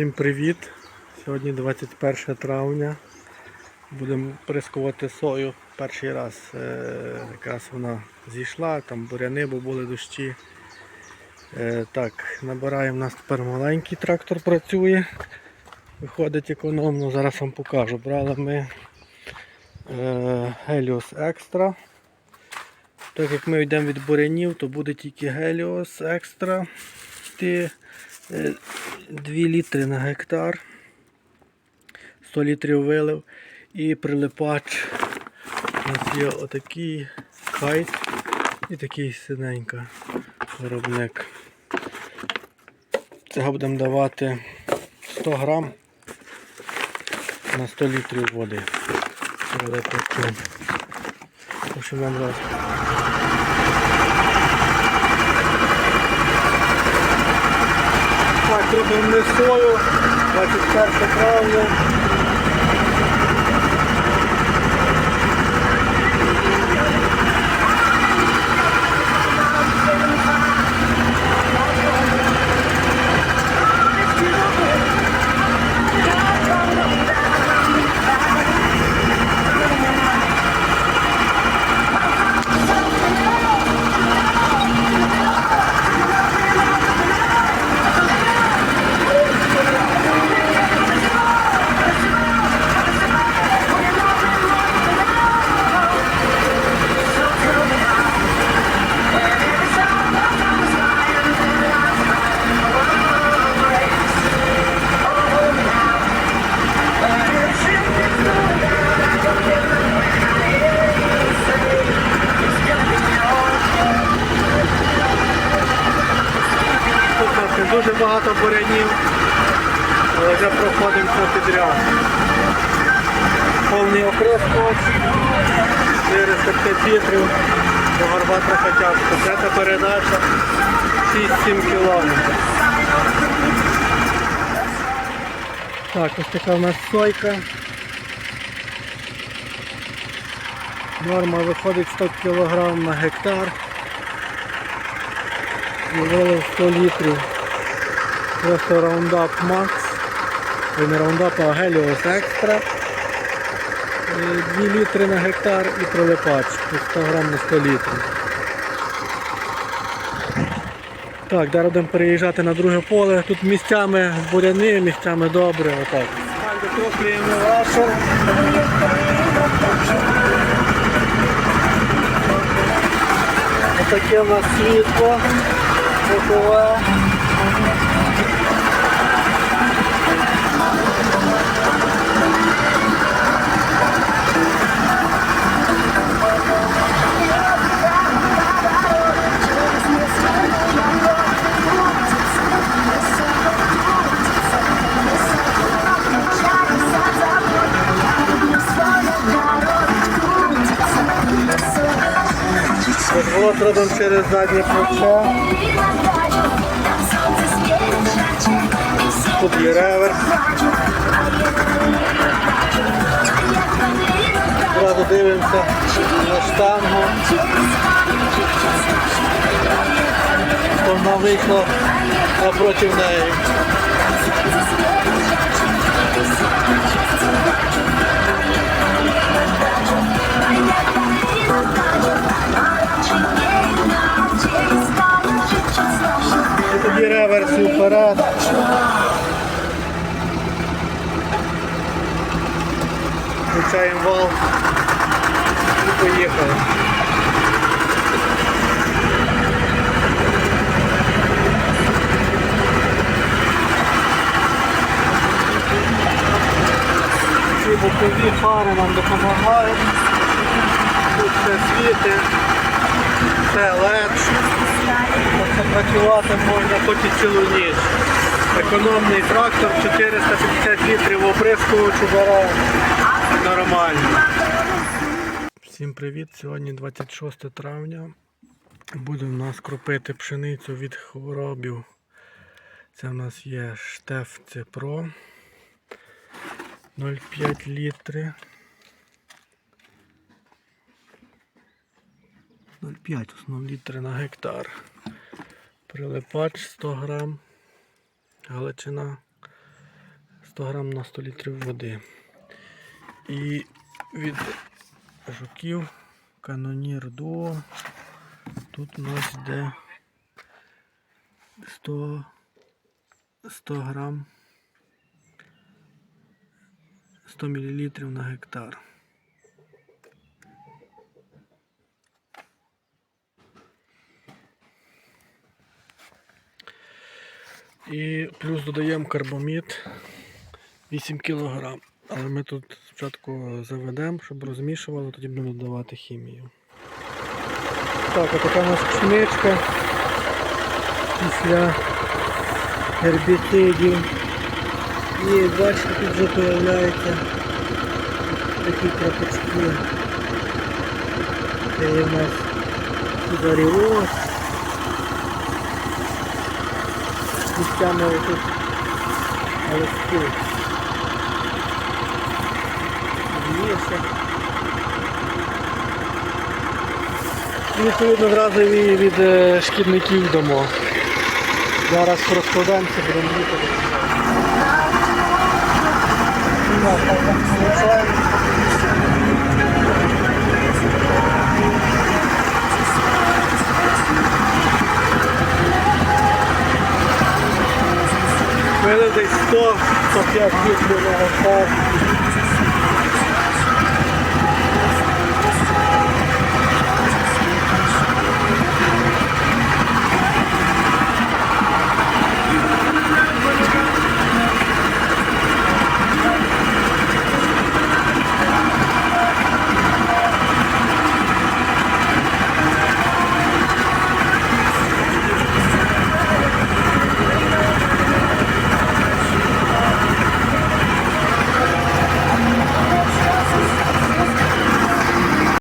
Всім привіт! Сьогодні 21 травня. Будемо прискувати сою перший раз. Е, якраз вона зійшла, там буряни, бо були дощі. Е, так, набираємо, у нас тепер маленький трактор працює. Виходить економно, зараз вам покажу. Брали ми е, Helios Extra. Так як ми йдемо від бурянів, то буде тільки Helios Extra. Ти, е, 2 літри на гектар. 100 літрів вилив. І прилипач. У нас є отакий хайт і такий синенька виробник. Цього будемо давати 100 грам на 100 літрів води. Буде таке. Нам зараз Так, робимо сою, 21 травня. Багато бурянів, але вже проходимо все підряд. Повний оприскувач, 405 літрів, до гарбатра хотячка. Це передача 6-7 кілометрів. Так, ось така в нас сойка. Норма виходить 100 кг на гектар. І вилив 100 літрів. Просто Roundup Max. Ой, Не Roundup, а Helios Extra. 2 літри на гектар і прилипач. 100 грам на 100 літрів. Так, зараз будемо переїжджати на друге поле. Тут місцями буряни, місцями добре. Отак. Так, докоплюємо. Отаке у нас світло. Бокове. Розворот робимо через заднє плече. Тут є реверс. Зразу дивимося на штангу. Вона вийшла напроти неї. Включаємо вал і поїхали. Ці бокові фари нам допомагають. Тут все світить, все легше. Працювати можна хоч і цілу ніч. Економний трактор 450 літрів оприскувачу бере нормально. Всім привіт! Сьогодні 26 травня. Буде у нас кропити пшеницю від хворобів. Це в нас є штеф Цепро 0,5 літри. 0,5 основ літри на гектар. Прилипач 100 грам. Галичина. 100 грам на 100 літрів води. І від жуків канонір Duo. Тут у нас йде 100, 100 грам 100 мл на гектар. І плюс додаємо карбомід 8 кг. Але ми тут спочатку заведемо, щоб розмішувало, тоді будемо додавати хімію. Так, а така у нас пшеничка після гербіцидів. І бачите, тут вже появляються такі крапочки. Це в нас заріоз. Місцями тут листки. Є. І відповідно зразу і від е, шкідників дамо. Зараз розкладаємося, будемо їхати. Мене десь 100 105 літрів на.